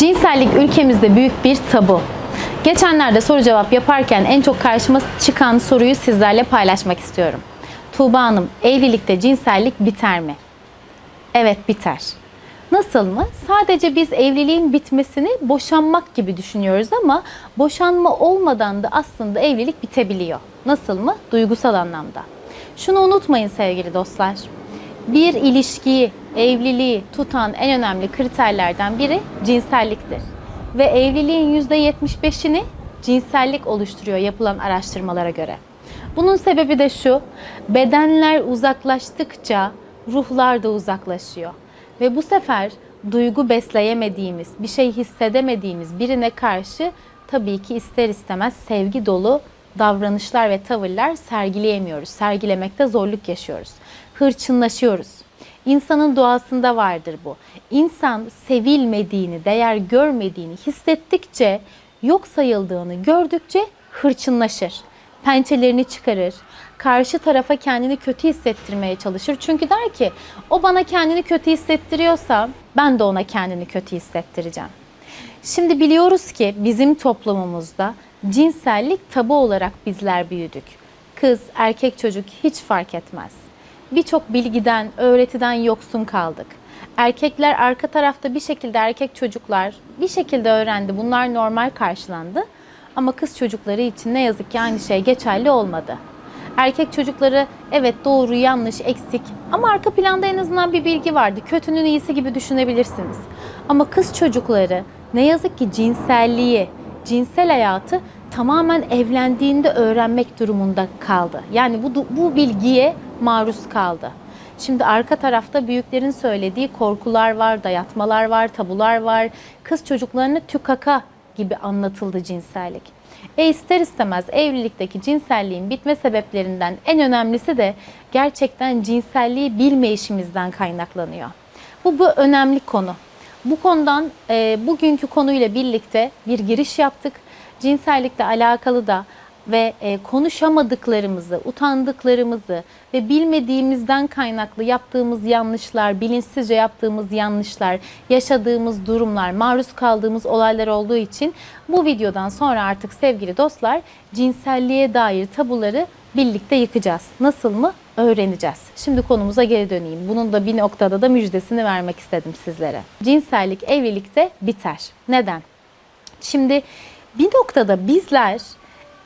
Cinsellik ülkemizde büyük bir tabu. Geçenlerde soru cevap yaparken en çok karşıma çıkan soruyu sizlerle paylaşmak istiyorum. Tuğba Hanım, evlilikte cinsellik biter mi? Evet biter. Nasıl mı? Sadece biz evliliğin bitmesini boşanmak gibi düşünüyoruz ama boşanma olmadan da aslında evlilik bitebiliyor. Nasıl mı? Duygusal anlamda. Şunu unutmayın sevgili dostlar. Bir ilişkiyi, evliliği tutan en önemli kriterlerden biri cinselliktir. Ve evliliğin %75'ini cinsellik oluşturuyor yapılan araştırmalara göre. Bunun sebebi de şu, bedenler uzaklaştıkça ruhlar da uzaklaşıyor. Ve bu sefer duygu besleyemediğimiz, bir şey hissedemediğimiz birine karşı tabii ki ister istemez sevgi dolu davranışlar ve tavırlar sergileyemiyoruz. Sergilemekte zorluk yaşıyoruz. Hırçınlaşıyoruz. İnsanın doğasında vardır bu. İnsan sevilmediğini, değer görmediğini hissettikçe, yok sayıldığını gördükçe hırçınlaşır. Pençelerini çıkarır. Karşı tarafa kendini kötü hissettirmeye çalışır. Çünkü der ki o bana kendini kötü hissettiriyorsa ben de ona kendini kötü hissettireceğim. Şimdi biliyoruz ki bizim toplumumuzda cinsellik tabu olarak bizler büyüdük. Kız, erkek çocuk hiç fark etmez. Birçok bilgiden, öğretiden yoksun kaldık. Erkekler arka tarafta bir şekilde erkek çocuklar bir şekilde öğrendi. Bunlar normal karşılandı. Ama kız çocukları için ne yazık ki aynı şey geçerli olmadı. Erkek çocukları evet doğru, yanlış, eksik ama arka planda en azından bir bilgi vardı. Kötünün iyisi gibi düşünebilirsiniz. Ama kız çocukları ne yazık ki cinselliği, cinsel hayatı tamamen evlendiğinde öğrenmek durumunda kaldı. Yani bu bu bilgiye maruz kaldı. Şimdi arka tarafta büyüklerin söylediği korkular var, dayatmalar var, tabular var. Kız çocuklarına tükaka gibi anlatıldı cinsellik. E ister istemez evlilikteki cinselliğin bitme sebeplerinden en önemlisi de gerçekten cinselliği bilmeyişimizden kaynaklanıyor. Bu bu önemli konu. Bu konudan e, bugünkü konuyla birlikte bir giriş yaptık. Cinsellikle alakalı da ve e, konuşamadıklarımızı, utandıklarımızı ve bilmediğimizden kaynaklı yaptığımız yanlışlar, bilinçsizce yaptığımız yanlışlar, yaşadığımız durumlar, maruz kaldığımız olaylar olduğu için bu videodan sonra artık sevgili dostlar cinselliğe dair tabuları birlikte yıkacağız. Nasıl mı? Öğreneceğiz. Şimdi konumuza geri döneyim. Bunun da bir noktada da müjdesini vermek istedim sizlere. Cinsellik evlilikte biter. Neden? Şimdi bir noktada bizler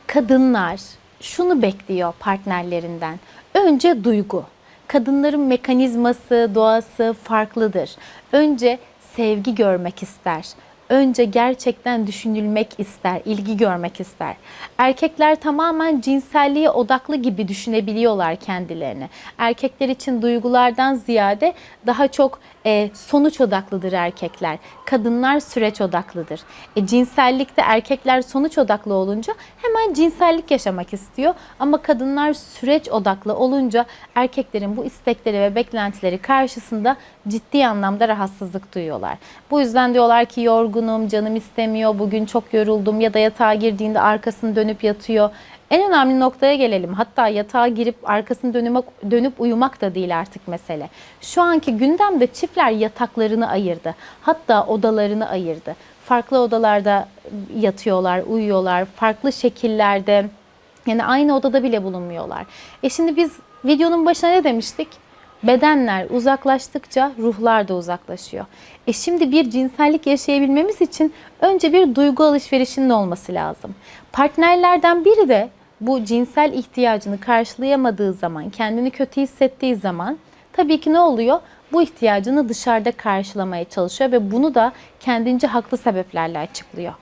kadınlar şunu bekliyor partnerlerinden. Önce duygu. Kadınların mekanizması, doğası farklıdır. Önce sevgi görmek ister. Önce gerçekten düşünülmek ister, ilgi görmek ister. Erkekler tamamen cinselliğe odaklı gibi düşünebiliyorlar kendilerini. Erkekler için duygulardan ziyade daha çok e, sonuç odaklıdır erkekler. Kadınlar süreç odaklıdır. E, cinsellikte erkekler sonuç odaklı olunca hemen cinsellik yaşamak istiyor. Ama kadınlar süreç odaklı olunca erkeklerin bu istekleri ve beklentileri karşısında ciddi anlamda rahatsızlık duyuyorlar. Bu yüzden diyorlar ki yorgunum, canım istemiyor, bugün çok yoruldum ya da yatağa girdiğinde arkasını dönüp yatıyor. En önemli noktaya gelelim. Hatta yatağa girip arkasını dönüp, dönüp uyumak da değil artık mesele. Şu anki gündemde çiftler yataklarını ayırdı. Hatta odalarını ayırdı. Farklı odalarda yatıyorlar, uyuyorlar. Farklı şekillerde yani aynı odada bile bulunmuyorlar. E şimdi biz videonun başına ne demiştik? Bedenler uzaklaştıkça ruhlar da uzaklaşıyor. E şimdi bir cinsellik yaşayabilmemiz için önce bir duygu alışverişinin olması lazım. Partnerlerden biri de bu cinsel ihtiyacını karşılayamadığı zaman, kendini kötü hissettiği zaman tabii ki ne oluyor? Bu ihtiyacını dışarıda karşılamaya çalışıyor ve bunu da kendince haklı sebeplerle açıklıyor.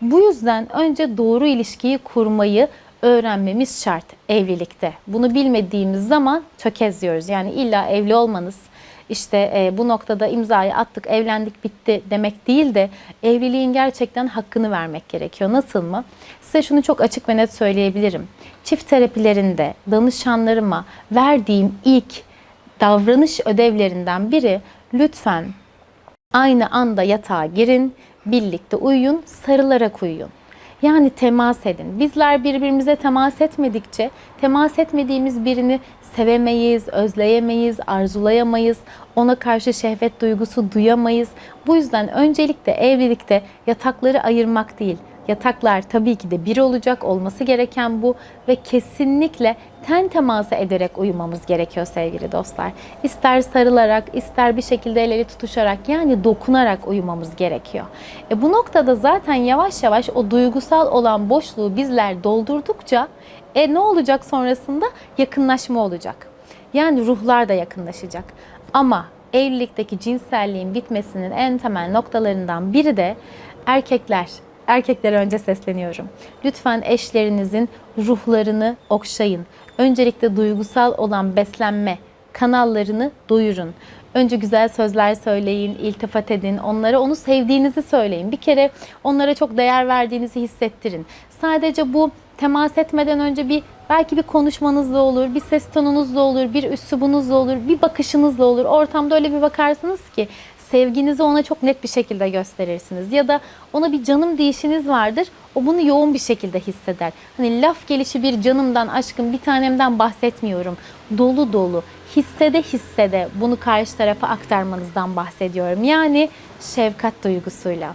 Bu yüzden önce doğru ilişkiyi kurmayı öğrenmemiz şart evlilikte. Bunu bilmediğimiz zaman tökezliyoruz. Yani illa evli olmanız, işte e, bu noktada imzayı attık, evlendik, bitti demek değil de evliliğin gerçekten hakkını vermek gerekiyor. Nasıl mı? Size şunu çok açık ve net söyleyebilirim. Çift terapilerinde danışanlarıma verdiğim ilk davranış ödevlerinden biri lütfen aynı anda yatağa girin, birlikte uyuyun, sarılarak uyuyun. Yani temas edin. Bizler birbirimize temas etmedikçe temas etmediğimiz birini sevemeyiz, özleyemeyiz, arzulayamayız. Ona karşı şehvet duygusu duyamayız. Bu yüzden öncelikle evlilikte yatakları ayırmak değil, Yataklar tabii ki de bir olacak, olması gereken bu ve kesinlikle ten teması ederek uyumamız gerekiyor sevgili dostlar. İster sarılarak, ister bir şekilde el ele tutuşarak yani dokunarak uyumamız gerekiyor. E bu noktada zaten yavaş yavaş o duygusal olan boşluğu bizler doldurdukça e ne olacak sonrasında? Yakınlaşma olacak. Yani ruhlar da yakınlaşacak. Ama evlilikteki cinselliğin bitmesinin en temel noktalarından biri de erkekler erkeklere önce sesleniyorum. Lütfen eşlerinizin ruhlarını okşayın. Öncelikle duygusal olan beslenme kanallarını doyurun. Önce güzel sözler söyleyin, iltifat edin, onlara onu sevdiğinizi söyleyin. Bir kere onlara çok değer verdiğinizi hissettirin. Sadece bu temas etmeden önce bir belki bir konuşmanızla olur, bir ses tonunuzla olur, bir üslubunuzla olur, bir bakışınızla olur. Ortamda öyle bir bakarsınız ki sevginizi ona çok net bir şekilde gösterirsiniz. Ya da ona bir canım deyişiniz vardır. O bunu yoğun bir şekilde hisseder. Hani laf gelişi bir canımdan, aşkım, bir tanemden bahsetmiyorum. Dolu dolu, hissede hissede bunu karşı tarafa aktarmanızdan bahsediyorum. Yani şefkat duygusuyla.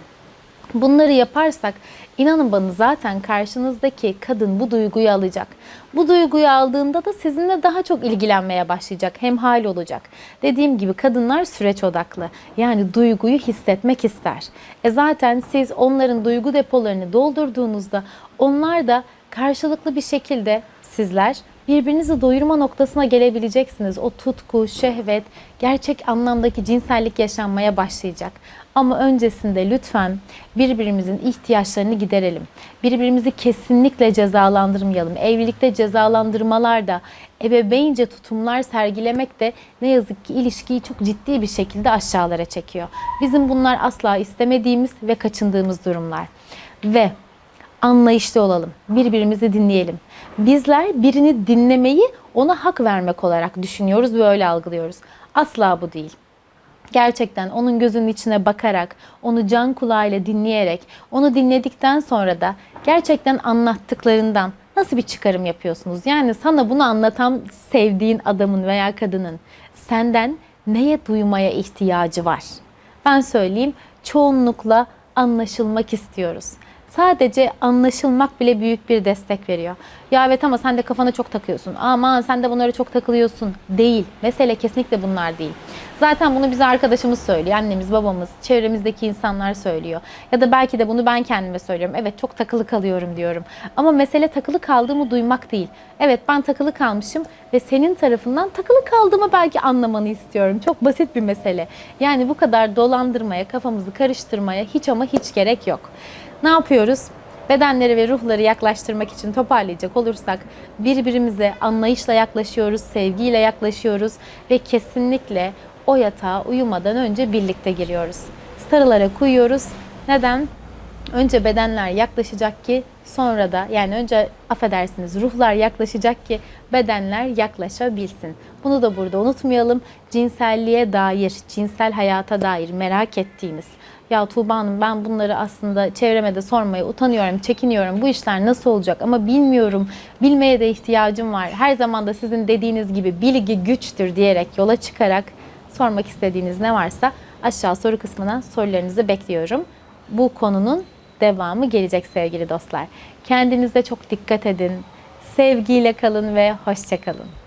Bunları yaparsak inanın bana zaten karşınızdaki kadın bu duyguyu alacak. Bu duyguyu aldığında da sizinle daha çok ilgilenmeye başlayacak. Hem hal olacak. Dediğim gibi kadınlar süreç odaklı. Yani duyguyu hissetmek ister. E zaten siz onların duygu depolarını doldurduğunuzda onlar da karşılıklı bir şekilde sizler birbirinizi doyurma noktasına gelebileceksiniz. O tutku, şehvet, gerçek anlamdaki cinsellik yaşanmaya başlayacak. Ama öncesinde lütfen birbirimizin ihtiyaçlarını giderelim. Birbirimizi kesinlikle cezalandırmayalım. Evlilikte cezalandırmalar da ebeveynce tutumlar sergilemek de ne yazık ki ilişkiyi çok ciddi bir şekilde aşağılara çekiyor. Bizim bunlar asla istemediğimiz ve kaçındığımız durumlar. Ve anlayışlı olalım. Birbirimizi dinleyelim. Bizler birini dinlemeyi ona hak vermek olarak düşünüyoruz ve öyle algılıyoruz. Asla bu değil. Gerçekten onun gözünün içine bakarak, onu can kulağıyla dinleyerek, onu dinledikten sonra da gerçekten anlattıklarından nasıl bir çıkarım yapıyorsunuz? Yani sana bunu anlatan sevdiğin adamın veya kadının senden neye duymaya ihtiyacı var? Ben söyleyeyim, çoğunlukla anlaşılmak istiyoruz. Sadece anlaşılmak bile büyük bir destek veriyor. Ya evet ama sen de kafana çok takıyorsun. Aman sen de bunlara çok takılıyorsun. Değil. Mesele kesinlikle bunlar değil. Zaten bunu bize arkadaşımız söylüyor. Annemiz, babamız, çevremizdeki insanlar söylüyor. Ya da belki de bunu ben kendime söylüyorum. Evet çok takılı kalıyorum diyorum. Ama mesele takılı kaldığımı duymak değil. Evet ben takılı kalmışım ve senin tarafından takılı kaldığımı belki anlamanı istiyorum. Çok basit bir mesele. Yani bu kadar dolandırmaya, kafamızı karıştırmaya hiç ama hiç gerek yok. Ne yapıyoruz? Bedenleri ve ruhları yaklaştırmak için toparlayacak olursak birbirimize anlayışla yaklaşıyoruz, sevgiyle yaklaşıyoruz ve kesinlikle o yatağa uyumadan önce birlikte giriyoruz. Sarılarak uyuyoruz. Neden? Önce bedenler yaklaşacak ki sonra da yani önce affedersiniz ruhlar yaklaşacak ki bedenler yaklaşabilsin. Bunu da burada unutmayalım. Cinselliğe dair, cinsel hayata dair merak ettiğiniz ya Tuğba Hanım ben bunları aslında çevreme de sormaya utanıyorum, çekiniyorum. Bu işler nasıl olacak ama bilmiyorum. Bilmeye de ihtiyacım var. Her zaman da sizin dediğiniz gibi bilgi güçtür diyerek yola çıkarak sormak istediğiniz ne varsa aşağı soru kısmına sorularınızı bekliyorum. Bu konunun devamı gelecek sevgili dostlar. Kendinize çok dikkat edin. Sevgiyle kalın ve hoşça kalın.